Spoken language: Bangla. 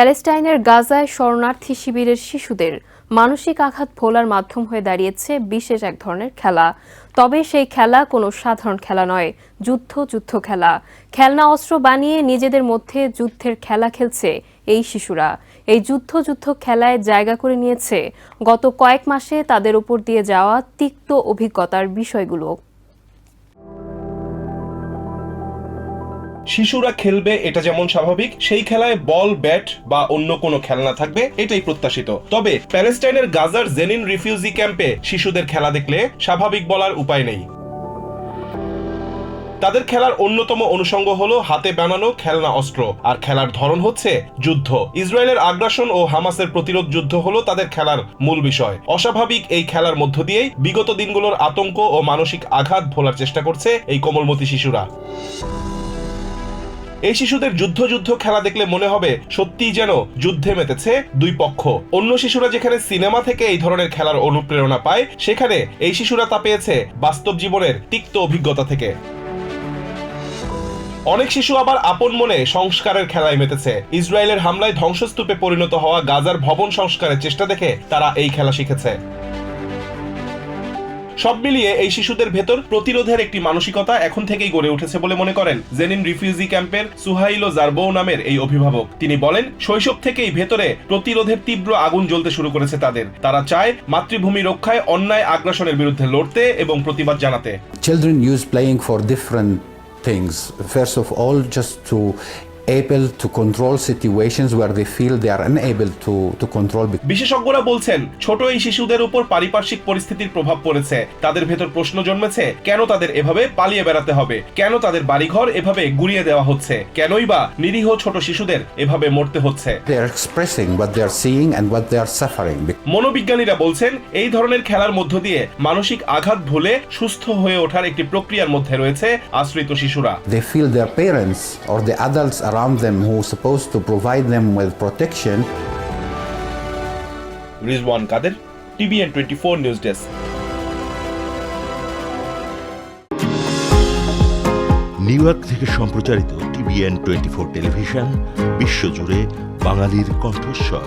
প্যালেস্টাইনের গাজায় শরণার্থী শিবিরের শিশুদের মানসিক আঘাত ভোলার মাধ্যম হয়ে দাঁড়িয়েছে বিশেষ এক ধরনের খেলা। তবে সেই খেলা কোনো সাধারণ খেলা নয়, যুদ্ধ যুদ্ধ খেলা। খেলনা অস্ত্র বানিয়ে নিজেদের মধ্যে যুদ্ধের খেলা খেলছে এই শিশুরা। এই যুদ্ধ যুদ্ধ খেলায় জায়গা করে নিয়েছে। গত কয়েক মাসে তাদের উপর দিয়ে যাওয়া তিক্ত অভিজ্ঞতার বিষয়গুলো শিশুরা খেলবে, এটা যেমন স্বাভাবিক, সেই খেলায় বল, ব্যাট বা অন্য কোনো খেলনা থাকবে, এটাই প্রত্যাশিত। তবে প্যালেস্টাইনের গাজার জেনিন রিফিউজি ক্যাম্পে শিশুদের খেলা দেখলে স্বাভাবিক বলার উপায় নেই। তাদের খেলার অন্যতম অনুষঙ্গ হলো হাতে বানানো খেলনা অস্ত্র, আর খেলার ধরন হচ্ছে যুদ্ধ। ইসরায়েলের আগ্রাসন ও হামাসের প্রতিরোধ যুদ্ধ হলো তাদের খেলার মূল বিষয়। অস্বাভাবিক এই খেলার মধ্য দিয়েই বিগত দিনগুলোর আতঙ্ক ও মানসিক আঘাত ভোলার চেষ্টা করছে এই কোমলমতি শিশুরা। এই শিশুদের যুদ্ধ যুদ্ধ খেলা দেখলে মনে হবে সত্যিই যেন যুদ্ধে মেতেছে দুই পক্ষ। অন্য শিশুরা যেখানে সিনেমা থেকে এই ধরনের খেলার অনুপ্রেরণা পায়, সেখানে এই শিশুরা তা পেয়েছে বাস্তব জীবনের তিক্ত অভিজ্ঞতা থেকে। অনেক শিশু আবার আপন মনে সংস্কারের খেলায় মেতেছে। ইসরায়েলের হামলায় ধ্বংসস্তূপে পরিণত হওয়া গাজার ভবন সংস্কারের চেষ্টা দেখে তারা এই খেলা শিখেছে। সব মিলিয়ে এই শিশুদের ভেতর প্রতিরোধের একটি মানসিকতা এখন থেকেই গড়ে উঠেছে বলে মনে করেন জেনিন রিফিউজি ক্যাম্পের সুহাইলো জারবৌ নামের এই অভিভাবক। তিনি বলেন শৈশব থেকেই ভেতরে প্রতিরোধের তীব্র আগুন জ্বলতে শুরু করেছে তাদের। তারা চায় মাতৃভূমি রক্ষায় অন্যায় আগ্রাসনের বিরুদ্ধে লড়তে এবং প্রতিবাদ জানাতে। Children use playing for different things. First of all, just to able to control situations where they feel they are unable to, to control. বিশেষজ্ঞরা বলছেন ছোট এই শিশুদের উপর পারিপার্শ্বিক পরিস্থিতির প্রভাব পড়েছে তাদের ভেতর প্রশ্ন জন্মেছে কেন তাদের এভাবে পালিয়ে বেড়াতে হবে কেন তাদের বাড়িঘর এভাবে গুড়িয়ে দেওয়া হচ্ছে কেনই বা নিরীহ ছোট শিশুদের এভাবে মরতে হচ্ছে. মনোবিজ্ঞানীরা বলছেন এই ধরনের খেলার মধ্য দিয়ে মানসিক আঘাত ভুলে সুস্থ হয়ে ওঠার একটি প্রক্রিয়ার মধ্যে রয়েছে আশ্রিত শিশুরা They feel their parents or the adults around them who are supposed to provide them with protection. Quader TVN twenty four news desk New York সম্প্রচারিত টিভিএন টোয়েন্টি ফোর টেলিভিশন বিশ্বজুড়ে বাঙালির কণ্ঠস্বর।